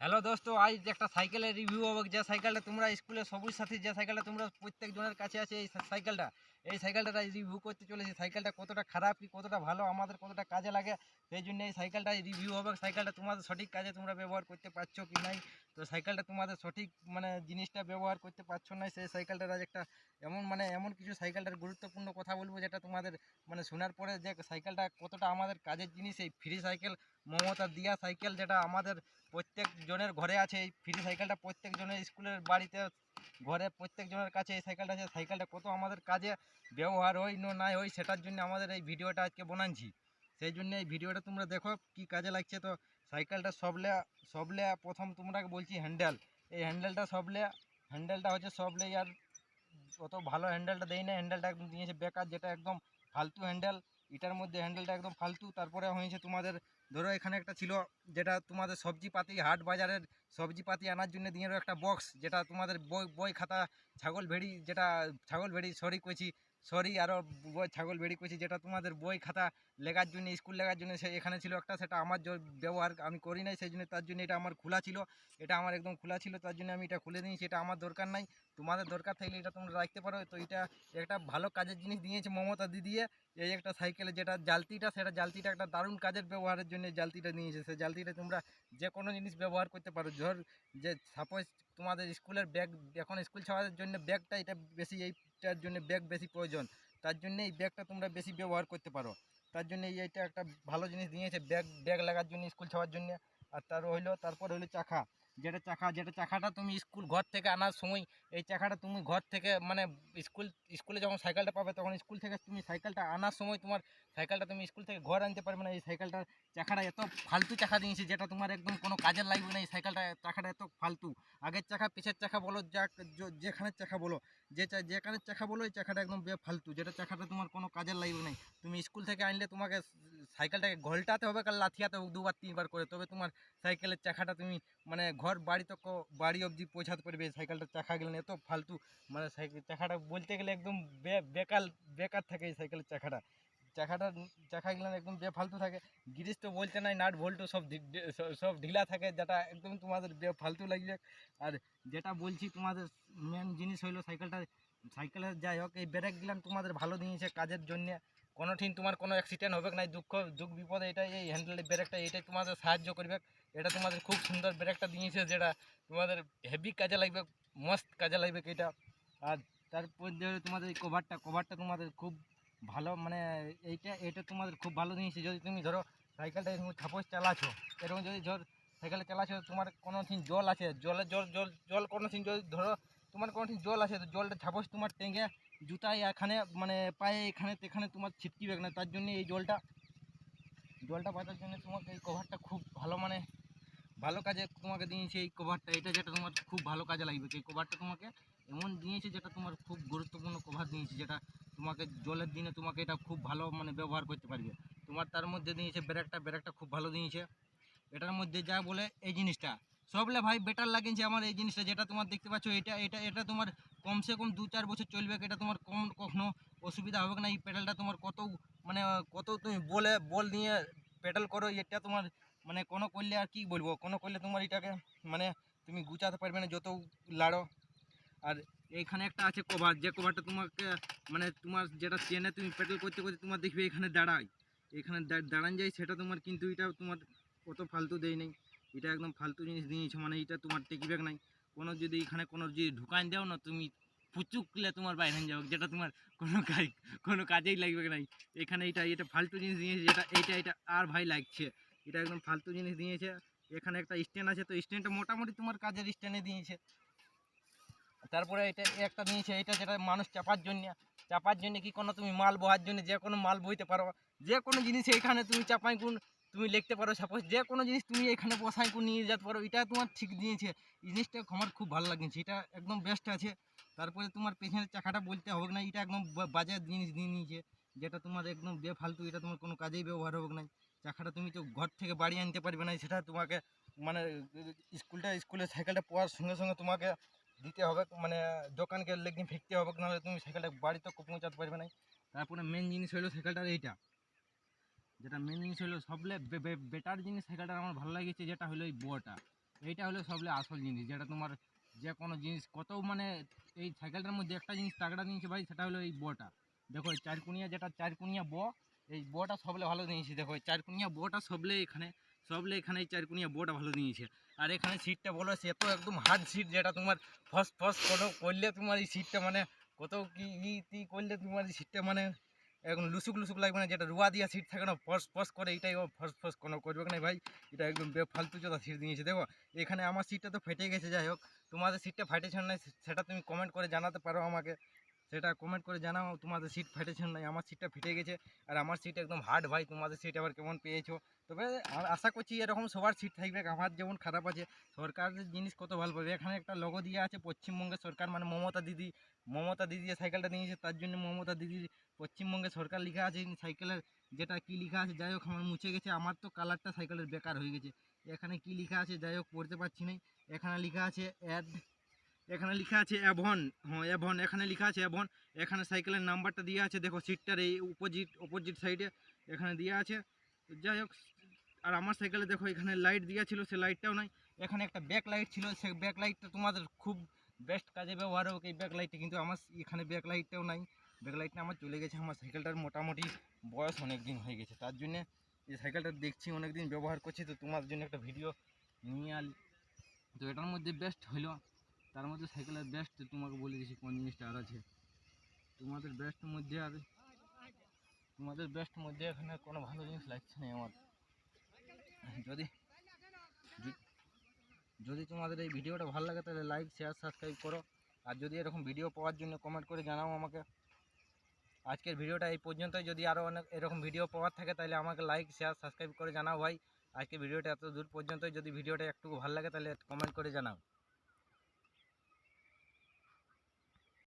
Hello দোস্ত, আজ একটা সাইকেলের রিভিউ হবে। যে সাইকেলটা তোমরা স্কুলে সবুজ সাথী, যে সাইকেলটা তোমরা প্রত্যেকজনের কাছে আছে, এই সাইকেলটা। এই সাইকেলটা রিভিউ করতে চলেছি। সাইকেলটা কতটা খারাপ, কি কতটা ভালো, আমাদের কতটা কাজে লাগে, সেই জন্য এই সাইকেলটা রিভিউ হবে। সাইকেলটা তোমাদের সঠিক কাজে তোমরা ব্যবহার করতে পারছ কি নাই? তো সাইকেলটা তোমাদের সঠিক মানে জিনিসটা ব্যবহার করতে পারছ না সেই সাইকেলটার আজ একটা এমন মানে এমন কিছু সাইকেলটার গুরুত্বপূর্ণ কথা বলব, যেটা তোমাদের মানে শোনার পরে যে সাইকেলটা কতটা আমাদের কাজের জিনিস, এই ফ্রি সাইকেল মমতা দিয়া সাইকেল যেটা আমাদের প্রত্যেক জনের ঘরে আছে, এই ফ্রি সাইকেলটা প্রত্যেক জনের স্কুলের বাড়িতে ঘরে প্রত্যেক জনের কাছে এই সাইকেলটা আছে সাইকেলটা কত আমাদের কাজে ব্যবহার হয়, না নাই হয়, সেটার জন্য আমাদের এই ভিডিওটা আজকে বানাচ্ছি সেই জন্য এই ভিডিওটা তোমরা দেখো কি কাজে লাগছে। তো সাইকেলটা সবলে সবলে প্রথম তোমরা বলছি হ্যান্ডেল। এই হ্যান্ডেলটা সবলে, হ্যান্ডেলটা হচ্ছে সবলে আর অত ভালো হ্যান্ডেলটা দেয় না হ্যান্ডেলটা একদম দিয়েছে বেকার, যেটা একদম ফালতু হ্যান্ডেল। এটার মধ্যে হ্যান্ডেলটা একদম ফালতু। তারপরে হয়েছে তোমাদের ধরো এখানে একটা ছিল যেটা তোমাদের সবজি পাতি হাট বাজারের সবজি পাতি আনার জন্য দিয়ে একটা বক্স যেটা তোমাদের বই বই খাতা, ছাগল ভেড়ি যেটা, ছাগল ভেড়ি, সরি কইছি, সরি আরও বই, ছাগল ভেড়ি কইছি যেটা তোমাদের বই খাতা লেখার জন্য স্কুল লেখার জন্য, সে এখানে ছিল একটা, সেটা আমার ব্যবহার আমি করি নাই, সেই জন্য তার জন্য এটা আমার খোলা ছিল। এটা আমার একদম খোলা ছিল, তার জন্য আমি এটা খুলে দিয়েছি এটা আমার দরকার নাই। তোমাদের দরকার থাকলে এটা তোমরা রাখতে পারো, তো এটা একটা ভালো কাজের জিনিস দিয়েছে মমতা দিদিয়ে। এই একটা সাইকেলে যেটা জালতিটা, সেটা জালতিটা একটা দারুণ কাজের ব্যবহারের জন্য এই জালতিটা নিয়ে এসেছে। জালতিটা তোমরা যে কোনো জিনিস ব্যবহার করতে পারো। ধর যে সাপোজ তোমাদের স্কুলের ব্যাগ এখন স্কুল ছাড়ার জন্য ব্যাগটা এটা বেশি, এইটার জন্য ব্যাগ বেশি প্রয়োজন। তার জন্য এই ব্যাগটা তোমরা বেশি ব্যবহার করতে পারো। তার জন্য এই এইটা একটা ভালো জিনিস নিয়েছে ব্যাগ ব্যাগ লাগার জন্য স্কুল ছাড়ার জন্য। আর তার হইল, তারপর হইল চাকা যেটা চাকা যেটা চাকাটা তুমি স্কুল ঘর থেকে আনার সময়, এই চাকাটা তুমি ঘর থেকে মানে স্কুল, স্কুলে যখন সাইকেলটা পাবে তখন স্কুল থেকে তুমি সাইকেলটা আনার সময় তোমার সাইকেলটা তুমি স্কুল থেকে ঘর আনতে পারবে না। এই সাইকেলটার চাকাটা এত ফালতু চাকা দিয়েছে যেটা তোমার একদম কোনো কাজের লাগবে না। এই সাইকেলটা চাকাটা এত ফালতু। আগের চাকা পিছের চাকা বলো, যাক যেখানের চাকা বলো যে যেখানের চাকা বলো ওই চাকাটা একদম বেফালতু। যেটা চাকাটা তোমার কোনো কাজের লাগবে নাই। তুমি স্কুল থেকে আনলে তোমাকে সাইকেলটাকে ঘোলটাতে হবে, কাল লাথিয়াতে হবে দুবার, তিনবার করে। তবে তোমার সাইকেলের চাকাটা তুমি মানে ঘর, বাড়ি তো বাড়ি অবধি পৌঁছাতে পারবে। সাইকেলটা চাকা গেলে এত ফালতু। মানে সাইকেল চাকাটা বলতে গেলে একদম বেকার বেকার থাকে এই সাইকেলের চাকাটা চাকাটা চাকাগুলো একদম বেফালতু থাকে, গিরিশ তো বলতে নাই, নাট ভোল্টও সব সব- ঢিলা থাকে, যেটা একদম তোমাদের বেফালতু লাগবে আর যেটা বলছি তোমাদের মেন জিনিস হইল সাইকেলটা সাইকেলের যাই হোক, এই ব্রেকগুলো তোমাদের ভালো দিয়েছে কাজের জন্য। কোনো ঠিক তোমার কোনো অ্যাক্সিডেন্ট হবে না দুঃখ দুঃখ বিপদে এটা এই হ্যান্ডেলের ব্রেকটা এটাই তোমাদের সাহায্য করবে। এটা তোমাদের খুব সুন্দর ব্রেকটা দিয়েছে, যেটা তোমাদের হেভি কাজে লাগবে মস্ত কাজে লাগবে, এটা। আর তারপর তোমাদের এই কভারটা কভারটা তোমাদের খুব ভালো মানে এইটা এটা তোমাদের খুব ভালো জিনিস। যদি তুমি ধরো সাইকেলটা সাপোজ চালাছো, এরকম যদি ধর সাইকেলে চালাছো, তোমার কোনো জল আছে, জলে জল জল জল কোনো যদি ধরো তোমার কোনো জল আছে, তো জলটা সাপোজ তোমার টেঙ্গে জুতায় এখানে মানে পায়ে এখানে, তেখানে তোমার ছিটকিবে না তার জন্য এই জলটা জলটা বাঁচার জন্য তোমাকে এই কভারটা খুব ভালো মানে ভালো কাজে তোমাকে দিয়েছে এই কভারটা এটা যেটা তোমার খুব ভালো কাজে লাগবে। এই কভারটা তোমাকে এমন দিয়েছে যেটা তোমার খুব গুরুত্বপূর্ণ কভার দিয়েছে, যেটা তোমাকে জলের দিনে তোমাকে এটা খুব ভালো মানে ব্যবহার করতে পারবে। তোমার তার মধ্যে দিয়েছে ব্রেকটা ব্রেকটা খুব ভালো দিয়েছে এটার মধ্যে যা বলে এই জিনিসটা। সবলে ভাই বেটার লাগিয়েছে আমার এই জিনিসটা যেটা তোমার দেখতে পাচ্ছ, এটা এটা এটা তোমার কমসে কম দু চার বছর চলবে, এটা তোমার কম কখনো অসুবিধা হবে না। এই পেডালটা তোমার কত মানে কত তুমি বলে, বল নিয়ে পেডাল করো, এটা তোমার মানে কোনো করলে আর কি বলব? কোনো করলে তোমার এটাকে মানে তুমি গুছাতে পারবে না, যত লাড়ো। আর এইখানে একটা আছে কভার যে কভারটা তোমাকে মানে তোমার যেটা চেনে তুমি পেডাল করতে করতে তোমার দেখবে এখানে দাঁড়ায়। এখানে দাঁড়ান যায়, সেটা তোমার কিন্তু এটা তোমার অত ফালতু দেয় নেই। এটা একদম ফালতু জিনিস দিয়েছে মানে এটা তোমার টেকিবেক নাই। কোনো যদি এখানে কোনো যদি ঢুকান দাও না, তুমি পুচুকলে তোমার বাইরে যাবে, যেটা তোমার কোনো কাজ, কোনো কাজেই লাগবে নাই এখানে এটা এটা ফালতু জিনিস দিয়েছে যেটা এইটা এটা আর ভাই লাগছে। এটা একদম ফালতু জিনিস দিয়েছে এখানে একটা স্ট্যান্ড আছে, তো স্ট্যান্ডটা মোটামুটি তোমার কাজের স্ট্যান্ডে দিয়েছে তারপরে এটা একটা নিয়েছে এটা যেটা মানুষ চাপার জন্য চাপার জন্য কি কোনো তুমি মাল বহার জন্য যে কোনো মাল বইতে পারো। যে কোনো জিনিস এখানে তুমি চাপাই কোন তুমি লিখতে পারো সাপোজ যে কোনো জিনিস তুমি এখানে বসাই কোন নিয়ে যেতে পারো, এটা তোমার ঠিক দিয়েছে। এই জিনিসটা আমার খুব ভালো লাগছে, এটা একদম বেস্ট আছে। তারপরে তোমার পেছনের চাকাটা বলতে হবে না, এটা একদম বাজার জিনিস দিয়ে নিয়েছে, যেটা তোমার একদম বেফালতু, এটা তোমার কোনো কাজেই ব্যবহার হবে না। চাকাটা তুমি তো ঘর থেকে বাড়ি আনতে পারবে না, সেটা তোমাকে মানে স্কুলটা স্কুলে সাইকেলটা পড়ার সঙ্গে সঙ্গে তোমাকে দিতে হবে মানে দোকানকে লেগে ফেকতে হবে, নাহলে তুমি সাইকেলটা বাড়িতে পৌঁছাতে পারবে না। তারপরে মেন জিনিস হলো সাইকেলটার এইটা। যেটা মেন জিনিস হলো সবলে বেটার জিনিস সাইকেলটা আমার ভালো লাগছে, যেটা হলো এই বটা এইটা হলো সবলে আসল জিনিস, যেটা তোমার যে কোনো জিনিস, কত মানে এই সাইকেলটার মধ্যে একটা জিনিস তাগড়া নিয়েছে ভাই, সেটা হলো এই বটা দেখো চারকুনিয়া, যেটা চারকুনিয়া ব এই বটা সবলে ভালো দিয়েছে দেখো চারকুনিয়া বটা সবলে এখানে সবলে এখানে এই চারকুনিয়া বটা ভালো দিয়েছে। আর এখানে সিটটা বলো, সে তো একদম হার্ড সিট যেটা তোমার ফস ফস কোনো করলে তোমার এই সিটটা মানে কত কি ই তি করলে তোমার এই সিটটা মানে একদম লুসুক লুসুক লাগবে না, যেটা রুয়া দিয়া সিট থাকে না ফস ফস করে এটাই ও ফস ফস কোনো করবে না ভাই, এটা একদম ফালতু চোদা সিট দিয়েছে, দেখো। এখানে আমার সিটটা তো ফেটে গেছে, যাই হোক। তোমাদের সিটটা ফাটেছে না, সেটা তুমি কমেন্ট করে জানাতে পারো আমাকে। সেটা কমেন্ট করে জানাও, তোমাদের সিট ফেটেছে না, আমার সিটটা ফেটে গেছে, আর আমার সিট একদম হার্ড ভাই, তোমাদের সিট আবার কেমন পেয়েছ? তবে আশা করছি এরকম সবার সিট থাকবে, আমার যেমন খারাপ আছে, সরকারের জিনিস কত ভালো পাবে। এখানে একটা লগো দিয়ে আছে পশ্চিমবঙ্গের সরকার মানে মমতা দিদি মমতা দিদি যে সাইকেলটা নিয়েছে, তার জন্য মমতা দিদির পশ্চিমবঙ্গের সরকার লেখা আছে সাইকেলের যেটা কি লেখা আছে, যাই হোক আমার মুছে গেছে, আমার তো কালারটা সাইকেলের বেকার হয়ে গেছে। এখানে কি লেখা আছে, যাই হোক, পড়তে পারছি না এখানে লেখা আছে অ্যাড এখানে লেখা আছে অ্যাভন। হ্যাঁ অ্যাভন। এখানে লেখা আছে অ্যাভন। এখানে সাইকেলের নাম্বারটা দেওয়া আছে। দেখো, সিটটার এই অপোজিট অপোজিট সাইডে এখানে দেওয়া আছে। যাই হোক, আর আমার সাইকেলে দেখো, এখানে লাইট দেওয়া ছিল, সে লাইটটাও নাই। এখানে একটা ব্যাক লাইট ছিল, সে ব্যাক লাইটটা তোমাদের খুব বেস্ট কাজে ব্যবহার হোক। এই ব্যাক লাইটটা কিন্তু আমার এখানে ব্যাক লাইটটাও নাই। ব্যাক লাইটটা আমার চলে গেছে। আমার সাইকেলটার মোটামুটি বয়স অনেক দিন হয়ে গেছে। তার জন্যে এই সাইকেলটা দেখছি অনেক দিন ব্যবহার করছি। তো তোমার জন্য একটা ভিডিও নিয়ে আল তো এটার মধ্যে বেস্ট হলো তার মধ্যে সাইকেলের বেস্ট তোমাকে বলে দিয়েছি কোন জিনিসটা আর আছে। তোমাদের বেস্ট মধ্যে আর তোমাদের বেস্ট মধ্যে এখানে কোনো ভালো জিনিস লাগছে না আমার। যদি যদি- তোমাদের এই ভিডিওটা ভালো লাগে তাহলে লাইক শেয়ার সাবস্ক্রাইব করো। আর যদি এরকম ভিডিও পাওয়ার জন্য কমেন্ট করে জানাও আমাকে। আজকের ভিডিওটা এই পর্যন্তই। যদি আরও অনেক এরকম ভিডিও পাওয়ার থাকে তাহলে আমাকে লাইক শেয়ার সাবস্ক্রাইব করে জানাও ভাই। আজকে ভিডিওটা এত দূর পর্যন্তই। যদি ভিডিওটা একটু ভালো লাগে তাহলে কমেন্ট করে জানাও।